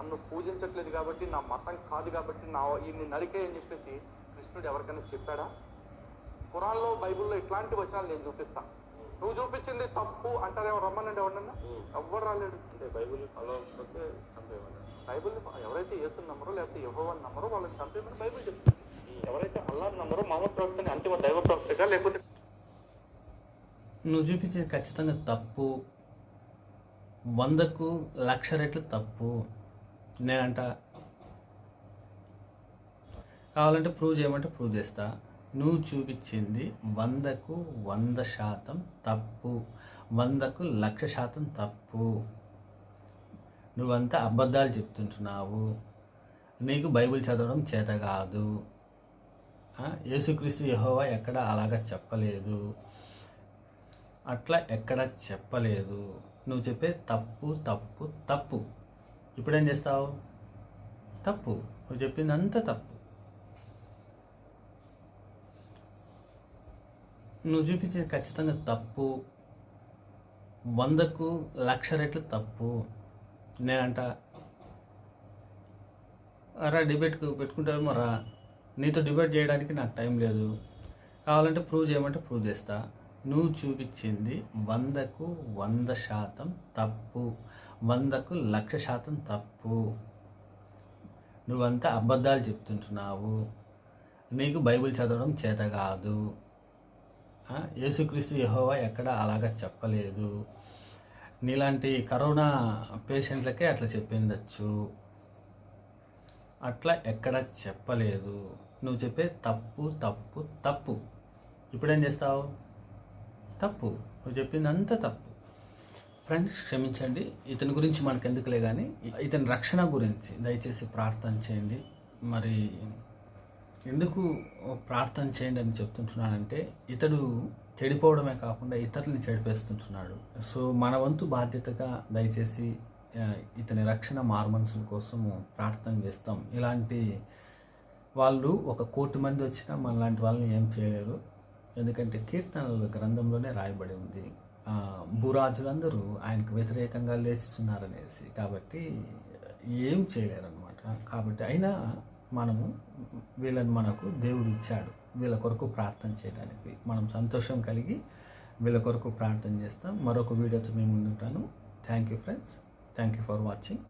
నన్ను పూజించట్లేదు కాబట్టి నా మతం కాదు కాబట్టి నా ఈయన్ని నరికే అని చెప్పేసి కృష్ణుడు ఎవరికైనా చెప్పాడా? ఖురాన్లో బైబిల్లో ఇట్లాంటి వచనాలు నేను చూపిస్తా. నువ్వు చూపించింది తప్పు అంటారేమో రమ్మనండి ఎవరన్నా? ఎవ్వరు రాలేడు అంటే బైబిల్ ఫాలో అవ్వకపోతే చంపేవాళ్ళు బైబిల్ ఎవరైతే యేసు నమ్మరో లేకపోతే యెహోవాని నమ్మరో వాళ్ళని చంపేమని బైబిల్ చెప్తుంది. ఎవరైతే అల్లాహ్ నమ్మరో మామూలు ప్రవక్తని అంతిమ దైవ ప్రవక్తగా లేకపోతే నువ్వు చూపించేది ఖచ్చితంగా తప్పు. వందకు లక్ష రెట్లు తప్పు. నేనంట. కావాలంటే ప్రూవ్ చేయమంటే ప్రూవ్ చేస్తా. నువ్వు చూపించింది వందకు వంద శాతం తప్పు. వందకు లక్ష శాతం తప్పు. నువ్వంతా అబద్ధాలు చెప్తుంటున్నావు. నీకు బైబిల్ చదవడం చేత కాదు. యేసుక్రీస్తు యహోవా ఎక్కడ అలాగా చెప్పలేదు. అట్లా ఎక్కడ చెప్పలేదు. నువ్వు చెప్పే తప్పు తప్పు తప్పు. ఇప్పుడేం చేస్తావు? తప్పు. నువ్వు చెప్పింది అంత తప్పు. నువ్వు చూపించేది ఖచ్చితంగా తప్పు. వందకు లక్ష రెట్లు తప్పు. నేనంట రా డిబేట్కు పెట్టుకుంటావేమో రా. నీతో డిబేట్ చేయడానికి నాకు టైం లేదు. కావాలంటే ప్రూవ్ చేయమంటే ప్రూవ్ చేస్తా. నువ్వు చూపించింది వందకు వంద శాతం తప్పు. వందకు లక్ష శాతం తప్పు. నువ్వంతా అబద్ధాలు చెప్తుంటున్నావు. నీకు బైబిల్ చదవడం చేత కాదు. యేసుక్రీస్తు యహోవా ఎక్కడ అలాగా చెప్పలేదు. నీలాంటి కరోనా పేషెంట్లకే అట్లా చెప్పిండొచ్చు. అట్లా ఎక్కడ చెప్పలేదు. నువ్వు చెప్పే తప్పు తప్పు తప్పు. ఇప్పుడేం చేస్తావు? తప్పు. నువ్వు చెప్పింది అంత తప్పు. ఫ్రెండ్స్ క్షమించండి. ఇతని గురించి మనకు ఎందుకులే కానీ ఇతని రక్షణ గురించి దయచేసి ప్రార్థన చేయండి. మరి ఎందుకు ప్రార్థన చేయండి అని చెప్తుంటున్నానంటే ఇతడు చెడిపోవడమే కాకుండా ఇతరులని చెడిపేస్తుంటున్నాడు. సో మన వంతు బాధ్యతగా దయచేసి ఇతని రక్షణ మారుమనసుల కోసము ప్రార్థన చేస్తాం. ఇలాంటి వాళ్ళు ఒక కోటి మంది వచ్చినా మనలాంటి వాళ్ళని ఏం చేయలేరు. ఎందుకంటే కీర్తనల గ్రంథంలోనే రాయబడి ఉంది. భూరాజులందరూ ఆయనకు వ్యతిరేకంగా లేచిస్తున్నారనేసి కాబట్టి ఏం చేయలేరు అనమాట కాబట్టి అయినా మనము వీళ్ళని మనకు దేవుడు ఇచ్చాడు. వీళ్ళ కొరకు ప్రార్థన చేయడానికి మనం సంతోషం కలిగి వీళ్ళ కొరకు ప్రార్థన చేస్తాం. మరొక వీడియోతో మేము ముందుంటాను. Thank you friends thank you for watching